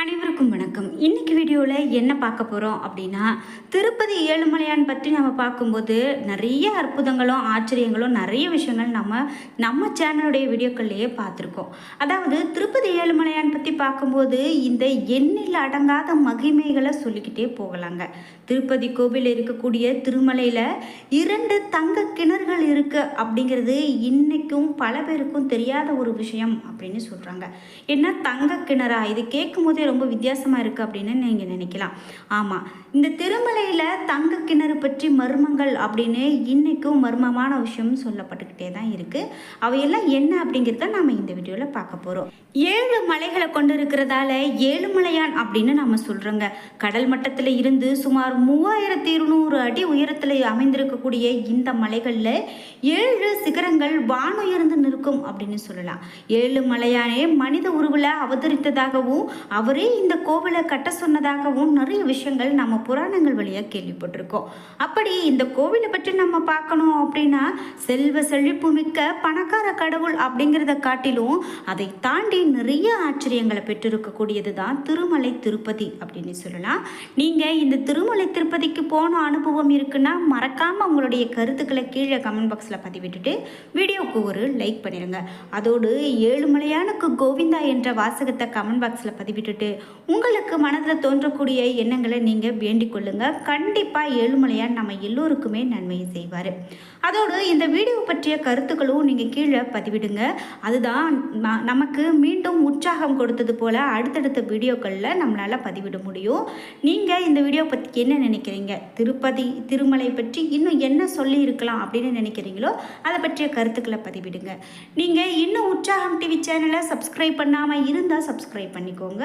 அனைவருக்கும் வணக்கம். இன்னைக்கு வீடியோவில் என்ன பார்க்க போகிறோம் அப்படின்னா திருப்பதி ஏழுமலையான் பற்றி நம்ம பார்க்கும்போது நிறைய அற்புதங்களும் ஆச்சரியங்களும் நிறைய விஷயங்கள் நம்ம நம்ம சேனலுடைய வீடியோக்கள்லேயே பார்த்துருக்கோம். அதாவது திருப்பதி ஏழுமலையான் பற்றி பார்க்கும்போது இந்த எண்ணில் அடங்காத மகிமைகளை சொல்லிக்கிட்டே போகலாங்க. திருப்பதி கோவில் இருக்கக்கூடிய திருமலையில் இரண்டு தங்க கிணறுகள் இருக்குது அப்படிங்கிறது இன்றைக்கும் பல பேருக்கும் தெரியாத ஒரு விஷயம் அப்படின்னு சொல்கிறாங்க என்ன தங்க கிணறா? இது கேட்கும் போதே ரொம்ப வித்தியாசமாக இருக்குது அப்படின்னு நீங்கள் நினைக்கலாம். ஆமாம் இந்த திருமலையில் தங்க கிணறு பற்றி மர்மங்கள் அப்படின்னு இன்றைக்கும் மர்மமான விஷயம் சொல்லப்பட்டுக்கிட்டே தான் இருக்குது அவையெல்லாம் என்ன அப்படிங்கிறத நாம் இந்த வீடியோவில் பார்க்க போகிறோம் ஏழு மலைகளை கொண்டு இருக்கிறதால ஏழுமலையான் அப்படின்னு நம்ம சொல்கிறோங்க கடல் மட்டத்தில் இருந்து சுமார் மூவாயிரத்தி இருநூறு அடி உயரத்தில் அமைந்திருக்கக்கூடிய இந்த மலைகளில் ஏழு சிகரங்கள் வானுயர்ந்து நிற்கும் அப்படின்னு சொல்லலாம். ஏழு மலையானே மனித உருவில் அவதரித்ததாகவும் அவர் இந்த கோவிலை கட்ட சொன்னதாகவும் நிறைய விஷயங்கள் நம்ம புராணங்கள் வழியாக கேள்விப்பட்டிருக்கோம். அப்படி இந்த கோவிலை பற்றி நம்ம பார்க்கணும் அப்படின்னா செல்வ செழிப்பு மிக்க பணக்கார கடவுள் அப்படிங்கிறத காட்டிலும் அதை தாண்டி நிறைய ஆச்சரியங்களை பெற்றிருக்கக்கூடியது தான் திருமலை திருப்பதி அப்படின்னு சொல்லலாம். நீங்கள் இந்த திருமலை திருப்பதிக்கு போன அனுபவம் இருக்குன்னா மறக்காமல் உங்களுடைய கருத்துக்களை கீழே கமெண்ட் பாக்ஸில் பதிவிட்டுட்டு வீடியோவுக்கு ஒரு லைக் பண்ணிடுங்க அதோடு ஏழுமலையானுக்கு கோவிந்தா என்ற வாசகத்தை கமெண்ட் பாக்ஸில் பதிவிட்டுட்டு உங்களுக்கு மனதில் தோன்றக்கூடிய எண்ணங்களை நீங்கள் வேண்டிக் கொள்ளுங்கள் கண்டிப்பாக ஏழுமலையான் நம்ம எல்லோருக்குமே நன்மையை செய்வார். அதோடு இந்த வீடியோ பற்றிய கருத்துக்களும் நீங்கள் கீழே பதிவிடுங்க. அதுதான் நமக்கு மீண்டும் உற்சாகம் கொடுத்தது போல் அடுத்தடுத்த வீடியோக்களில் நம்மளால் பதிவிட முடியும். நீங்கள் இந்த வீடியோ பற்றி என்ன நினைக்கிறீங்க? திருப்பதி திருமலை பற்றி இன்னும் என்ன சொல்லி இருக்கலாம் அப்படின்னு நினைக்கிறீங்களோ அதை பற்றிய கருத்துக்களை பதிவிடுங்க. நீங்கள் இன்னும் உற்சாகம் டிவி சேனலை சப்ஸ்கிரைப் பண்ணாமல் இருந்தால் சப்ஸ்கிரைப் பண்ணிக்கோங்க.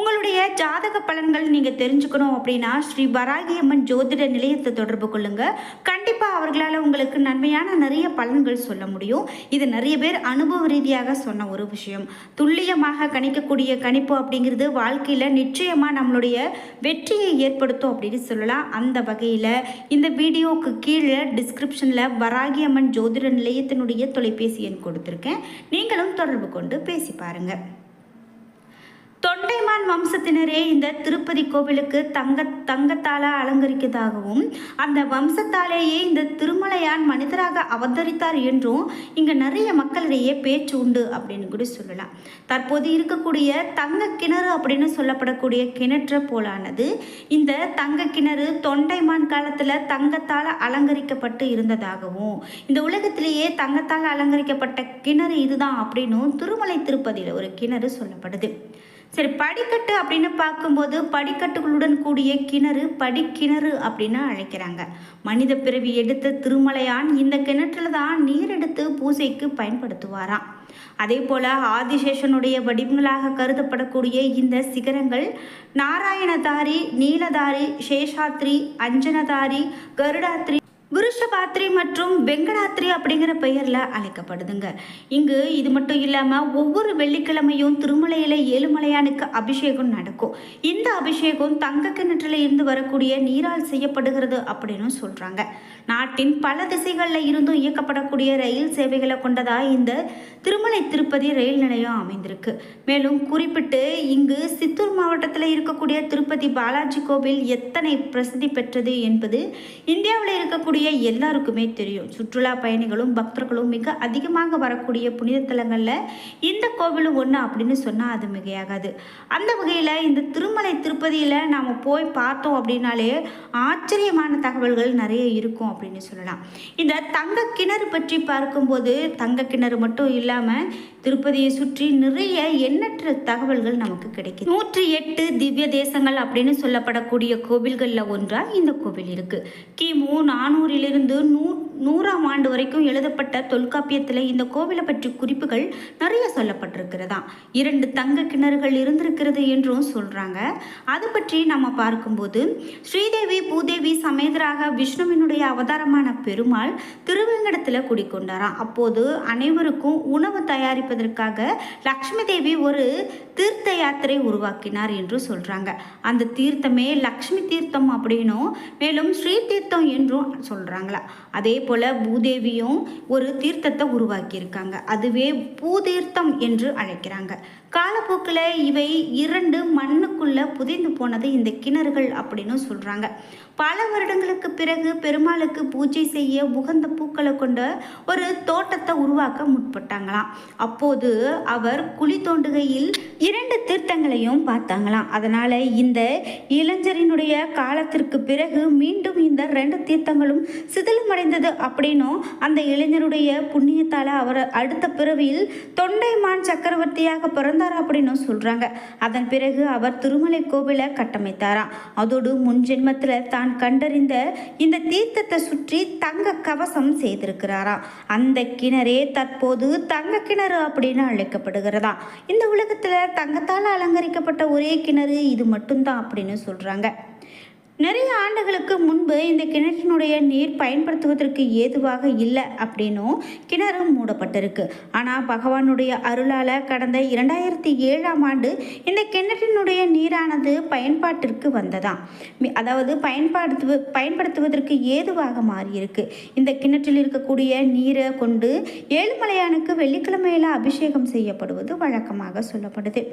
உங்களுடைய ஜாதக பலன்கள் நீங்கள் தெரிஞ்சுக்கணும் அப்படின்னா ஸ்ரீ வராகியம்மன் ஜோதிட நிலையத்தை தொடர்பு கொள்ளுங்கள் கண்டிப்பாக அவர்களால் உங்களுக்கு நன்மையான நிறைய பலன்கள் சொல்ல முடியும். இது நிறைய பேர் அனுபவ ரீதியாக சொன்ன ஒரு விஷயம். துல்லியமாக கணிக்கக்கூடிய கணிப்பு அப்படிங்கிறது வாழ்க்கையில் நிச்சயமாக நம்மளுடைய வெற்றியை ஏற்படுத்தும் அப்படின்னு சொல்லலாம். அந்த வகையில் இந்த வீடியோவுக்கு கீழே டிஸ்கிரிப்ஷனில் வராகியம்மன் ஜோதிட நிலையத்தினுடைய தொலைபேசி எண் கொடுத்துருக்கேன். நீங்களும் தொடர்பு கொண்டு பேசி பாருங்கள் தொண்டைமான் வம்சத்தினரே இந்த திருப்பதி கோவிலுக்கு தங்க தங்கத்தால அலங்கரிக்கதாகவும் அந்த வம்சத்தாலேயே இந்த திருமலையான் மனிதராக அவதரித்தார் என்றும் இங்கே நிறைய மக்களிடையே பேச்சு உண்டு அப்படின்னு கூட சொல்லலாம். தற்போது இருக்கக்கூடிய தங்க கிணறு அப்படின்னு சொல்லப்படக்கூடிய கிணற்ற போலானது இந்த தங்க கிணறு தொண்டைமான் காலத்தில் தங்கத்தால் அலங்கரிக்கப்பட்டு இருந்ததாகவும் இந்த உலகத்திலேயே தங்கத்தால் அலங்கரிக்கப்பட்ட கிணறு இதுதான் அப்படின்னும் திருமலை திருப்பதியில் ஒரு கிணறு சொல்லப்படுது. சரி படிக்கட்டு அப்படின்னு பார்க்கும்போது படிக்கட்டுகளுடன் கூடிய கிணறு படிக்கிணறு அப்படின்னு அழைக்கிறாங்க. மனித பிறவி எடுத்த திருமலையான் இந்த கிணற்றில் தான் நீர் எடுத்து பூஜைக்கு பயன்படுத்துவாராம். அதே போல ஆதிசேஷனுடைய வடிவங்களாக கருதப்படக்கூடிய இந்த சிகரங்கள் நாராயணதாரி நீலதாரி சேஷாத்ரி அஞ்சனதாரி கருடாத்ரி விருஷபாத்ரி மற்றும் வெங்கடாத்ரி அப்படிங்கிற பெயரில் அழைக்கப்படுதுங்க. இங்கு இது மட்டும் இல்லாமல் ஒவ்வொரு வெள்ளிக்கிழமையும் திருமலையில் ஏழுமலையானுக்கு அபிஷேகம் நடக்கும். இந்த அபிஷேகம் தங்க கிணற்றில் இருந்து வரக்கூடிய நீரால் செய்யப்படுகிறது அப்படின்னு சொல்கிறாங்க நாட்டின் பல திசைகளில் இருந்தும் இயக்கப்படக்கூடிய ரயில் சேவைகளை கொண்டதாக இந்த திருமலை திருப்பதி ரயில் நிலையம் அமைந்திருக்கு. மேலும் குறிப்பிட்டு இங்கு சித்தூர் மாவட்டத்தில் இருக்கக்கூடிய திருப்பதி பாலாஜி கோவில் எத்தனை பிரசித்தி பெற்றது என்பது இந்தியாவில் இருக்கக்கூடிய எல்லாருக்குமே தெரியும். சுற்றுலா பயணிகளும் பக்தர்களும் மிக அதிகமாக வரக்கூடிய புனித தலங்களில் இந்த கோவிலும் ஒன்று அப்படின்னு சொன்னால் அது மிகையாகாது. அந்த வகையில் இந்த திருமலை திருப்பதியில் நாம் போய் பார்த்தோம் அப்படின்னாலே ஆச்சரியமான தகவல்கள் நிறைய இருக்கும். அப்படின்னு சொல்லலாம். இந்த தங்க கிணறு பற்றி பார்க்கும்போது தங்க கிணறு மட்டும் இல்லாமல் திருப்பதியை சுற்றி நிறைய எண்ணற்ற தகவல்கள் நமக்கு கிடைக்கும் நூற்றி எட்டு திவ்ய தேசங்கள் அப்படின்னு சொல்லப்படக்கூடிய கோவில்களில் ஒன்றாக இந்த கோவில் இருக்கு. கிமு நானூறிலிருந்து நூ நூறாம் ஆண்டு வரைக்கும் எழுதப்பட்ட தொல்காப்பியத்தில் இந்த கோவிலை பற்றி குறிப்புகள் நிறைய சொல்லப்பட்டிருக்கிறதா இரண்டு தங்க கிணறுகள் இருந்திருக்கிறது என்றும் சொல்கிறாங்க அது பற்றி நம்ம பார்க்கும்போது ஸ்ரீதேவி பூதேவி சமேதராக விஷ்ணுவினுடைய அவதாரமான பெருமாள் திருவேங்கடத்தில் குடிக்கொண்டாராம். அப்போது அனைவருக்கும் உணவு தயாரிப்பதற்காக லக்ஷ்மி தேவி ஒரு தீர்த்த யாத்திரை உருவாக்கினார் என்று சொல்கிறாங்க அந்த தீர்த்தமே லக்ஷ்மி தீர்த்தம் அப்படின்னும் மேலும் ஸ்ரீ தீர்த்தம் என்றும் சொல்கிறாங்களா அதே போல் பூதேவியும் ஒரு தீர்த்தத்தை உருவாக்கியிருக்காங்க. அதுவே பூதீர்த்தம் என்று அழைக்கிறாங்க. காலப்போக்கில் இவை இரண்டு மண்ணுக்குள்ள புதைந்து போனது இந்த கிணறுகள் அப்படின்னு சொல்கிறாங்க பல வருடங்களுக்கு பிறகு பெருமாளுக்கு பூஜை செய்ய உகந்த பூக்களை கொண்ட ஒரு தோட்டத்தை உருவாக்க முற்பட்டாங்களாம். அப்போது அவர் குழி தோண்டுகையில் இரண்டு தீர்த்தங்களையும் பார்த்தாங்களாம். அதனால் இந்த இளைஞரினுடைய காலத்திற்கு பிறகு மீண்டும் இந்த ரெண்டு தீர்த்தங்களும் சிதிலமடைந்தது அப்படின்னும் அந்த இளைஞருடைய புண்ணியத்தால் அவர் அடுத்த பிறவியில் தொண்டைமான் சக்கரவர்த்தியாக பிறந்தார் அப்படின்னு சொல்கிறாங்க அதன் பிறகு அவர் திருமலை கோவிலை கட்டமைத்தாராம். அதோடு முன் ஜென்மத்தில் தான் கண்டறிந்த இந்த தீர்த்தத்தை சுற்றி தங்க கவசம் செய்திருக்கிறாராம். அந்த கிணறே தற்போது தங்க கிணறு அப்படின்னு அழைக்கப்படுகிறதா. இந்த உலகத்தில் தங்கத்தால் அலங்கரிக்கப்பட்ட ஒரே கிணறு இது மட்டும்தான் அப்படின்னு சொல்கிறாங்க நிறைய ஆண்டுகளுக்கு முன்பு இந்த கிணற்றினுடைய நீர் பயன்படுத்துவதற்கு ஏதுவாக இல்லை அப்படின்னும் கிணறு மூடப்பட்டிருக்கு. ஆனால் பகவானுடைய அருளால் கடந்த இரண்டாயிரத்தி ஏழாம் ஆண்டு இந்த கிணற்றினுடைய நீரானது பயன்பாட்டிற்கு வந்ததாம். அதாவது பயன்படுத்துவ பயன்படுத்துவதற்கு ஏதுவாக மாறியிருக்கு. இந்த கிணற்றில் இருக்கக்கூடிய நீரை கொண்டு ஏழுமலையானுக்கு வெள்ளிக்கிழமையில் அபிஷேகம் செய்யப்படுவது வழக்கமாக சொல்லப்படுது.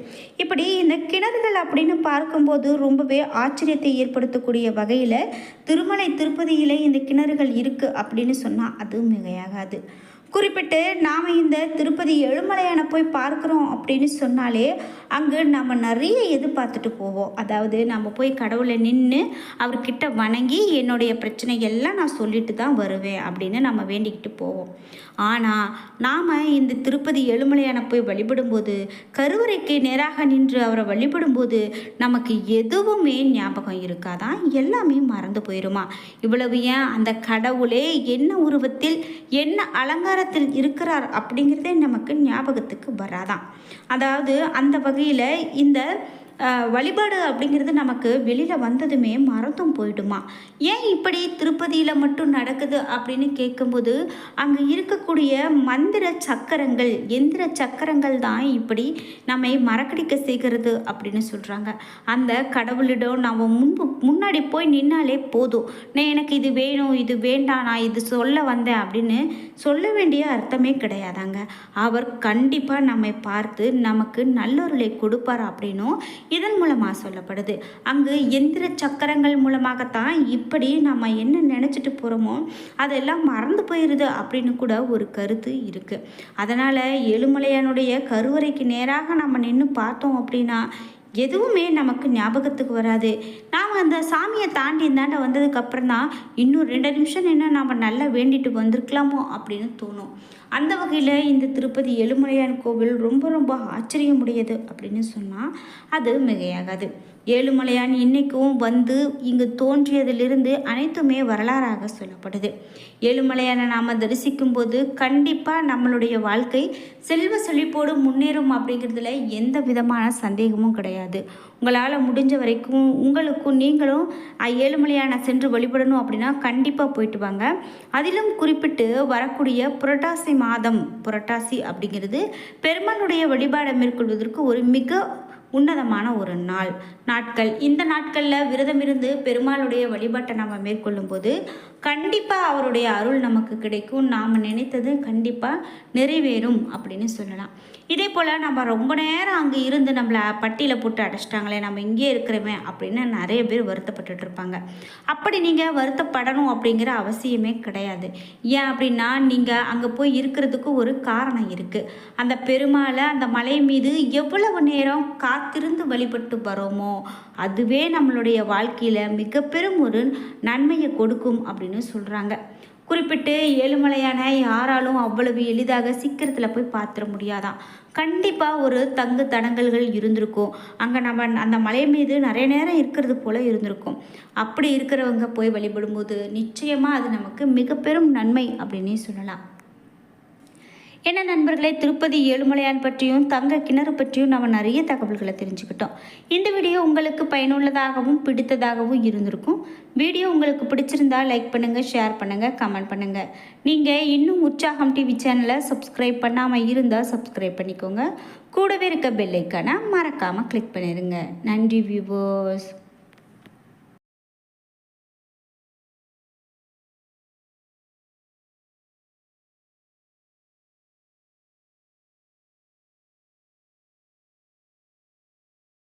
இப்படி இந்த கிணறுகள் அப்படின்னு பார்க்கும்போது ரொம்பவே ஆச்சரியத்தை ஏற்படுத்தக்கூடிய வகையில் திருமலை திருப்பதியிலே இந்த கிணறுகள் இருக்குது அப்படின்னு சொன்னால் அது மிகையாகாது. குறிப்பிட்டு நாம் இந்த திருப்பதி எழுமலையான போய் பார்க்குறோம் அப்படின்னு சொன்னாலே அங்கே நம்ம நிறைய எதிர்பார்த்துட்டு போவோம். அதாவது நம்ம போய் கடவுளை நின்று அவர்கிட்ட வணங்கி என்னுடைய பிரச்சனை எல்லாம் நான் சொல்லிட்டு தான் வருவேன் அப்படின்னு நம்ம வேண்டிக்கிட்டு போவோம். ஆனால் நாம் இந்த திருப்பதி எழுமலையான போய் வழிபடும்போது கருவறைக்கு நேராக நின்று அவரை வழிபடும்போது நமக்கு எதுவுமே ஞாபகம் இருக்காதான் எல்லாமே மறந்து போயிருமா? இவ்வளவு ஏன் அந்த கடவுளே என்ன உருவத்தில் என்ன அதிகாரத்தில் இருக்கிறார் அப்படிங்கிறதே நமக்கு ஞாபகத்துக்கு வராதான் அதாவது அந்த வகையில் இந்த வழிபாடு அப்படிங்கிறது நமக்கு வெளியில் வந்ததுமே மறந்தும் போயிடுமா? ஏன் இப்படி திருப்பதியில் மட்டும் நடக்குது அப்படின்னு கேட்கும்போது அங்கே இருக்கக்கூடிய மந்திர சக்கரங்கள் எந்திர சக்கரங்கள் தான் இப்படி நம்மை மறக்கடிக்க செய்கிறது அப்படின்னு சொல்கிறாங்க அந்த கடவுளிடம் நம்ம முன்பு முன்னாடி போய் நின்னாலே போதும். நான் எனக்கு இது வேணும் இது வேண்டாம் நான் இது சொல்ல வந்தேன் அப்படின்னு சொல்ல வேண்டிய அர்த்தமே கிடையாதாங்க. அவர் கண்டிப்பாக நம்மை பார்த்து நமக்கு நல்லொருளை கொடுப்பார் அப்படின்னும் இதன் மூலமாக சொல்லப்படுது. அங்கு எந்திர சக்கரங்கள் மூலமாகத்தான் இப்படி நம்ம என்ன நினச்சிட்டு போகிறோமோ அதெல்லாம் மறந்து போயிடுது அப்படின்னு கூட ஒரு கருத்து இருக்குது அதனால் ஏழுமலையானுடைய கருவறைக்கு நேராக நம்ம நின்று பார்த்தோம் அப்படின்னா எதுவுமே நமக்கு ஞாபகத்துக்கு வராது. நாம் அந்த சாமியை தாண்டி இந்தாண்ட வந்ததுக்கப்புறம் தான் இன்னும் ரெண்டு நிமிஷம் என்ன நாம் நல்லா வேண்டிட்டு வந்திருக்கலாமோ அப்படின்னு தோணும். அந்த வகையில் இந்த திருப்பதி எழுமலையான் கோவில் ரொம்ப ரொம்ப ஆச்சரியமுடையது அப்படின்னு சொன்னால் அது மிகையாகாது. ஏழுமலையான் இன்றைக்கும் வந்து இங்கு தோன்றியதிலிருந்து அனைத்துமே வரலாறாக சொல்லப்படுது. ஏழுமலையானை நாம் தரிசிக்கும் போது கண்டிப்பாக நம்மளுடைய வாழ்க்கை செல்வ செழிப்போடு முன்னேறும் அப்படிங்கிறதுல எந்த விதமான சந்தேகமும் கிடையாது. உங்களால் முடிஞ்ச வரைக்கும் உங்களுக்கும் நீங்களும் ஏழுமலையானை சென்று வழிபடணும் அப்படின்னா கண்டிப்பாக போயிட்டு வாங்க. அதிலும் குறிப்பிட்டு வரக்கூடிய புரட்டாசி மாதம் புரட்டாசி அப்படிங்கிறது பெருமானுடைய வழிபாடை மேற்கொள்வதற்கு ஒரு மிக உன்னதமான ஒரு நாள் நாட்கள். இந்த நாட்களில் விரதம் இருந்து பெருமாளுடைய வழிபாட்டை நம்ம மேற்கொள்ளும் போது கண்டிப்பாக அவருடைய அருள் நமக்கு கிடைக்கும். நாம் நினைத்தது கண்டிப்பாக நிறைவேறும் அப்படின்னு சொல்லலாம். இதே போல் நம்ம ரொம்ப நேரம் அங்கே இருந்து நம்மளை பட்டியில் போட்டு அடைச்சிட்டாங்களே நம்ம இங்கே இருக்கிறோமே அப்படின்னு நிறைய பேர் வருத்தப்பட்டுட்டு இருப்பாங்க. அப்படி நீங்கள் வருத்தப்படணும் அப்படிங்கிற அவசியமே கிடையாது. ஏன் அப்படின்னா நீங்கள் அங்கே போய் இருக்கிறதுக்கு ஒரு காரணம் இருக்குது அந்த பெருமாளை அந்த மலை மீது எவ்வளவு நேரம் காத்திருந்து வழிபட்டு வரோமோ அதுவே நம்மளுடைய வாழ்க்கையில் மிக பெரும் ஒரு நன்மையை கொடுக்கும் அப்படின்னு சொல்கிறாங்க குறிப்பிட்டு ஏழுமலையான யாராலும் அவ்வளவு எளிதாக சீக்கிரத்தில் போய் பார்த்துட முடியாதான். கண்டிப்பாக ஒரு தங்கு தடங்கல்கள் இருந்திருக்கும். அங்கே நம்ம அந்த மலை மீது நிறைய நேரம் இருக்கிறது போல் இருந்திருக்கும். அப்படி இருக்கிறவங்க போய் வழிபடும்போது நிச்சயமாக அது நமக்கு மிக பெரும் நன்மை அப்படின்னே சொல்லலாம். என்ன நண்பர்களே திருப்பதி ஏழுமலையான் பற்றியும் தங்க கிணறு பற்றியும் நம்ம நிறைய தகவல்களை தெரிஞ்சுக்கிட்டோம். இந்த வீடியோ உங்களுக்கு பயனுள்ளதாகவும் பிடித்ததாகவும் இருந்திருக்கும். வீடியோ உங்களுக்கு பிடிச்சிருந்தா லைக் பண்ணுங்கள் ஷேர் பண்ணுங்கள் கமெண்ட் பண்ணுங்கள் நீங்கள் இன்னும் உற்சாகம் டிவி சேனலை சப்ஸ்கிரைப் பண்ணாமல் இருந்தால் சப்ஸ்கிரைப் பண்ணிக்கோங்க. கூடவே இருக்க பெல்லைக்கான மறக்காமல் கிளிக் பண்ணிடுங்க நன்றி வியூவர்ஸ்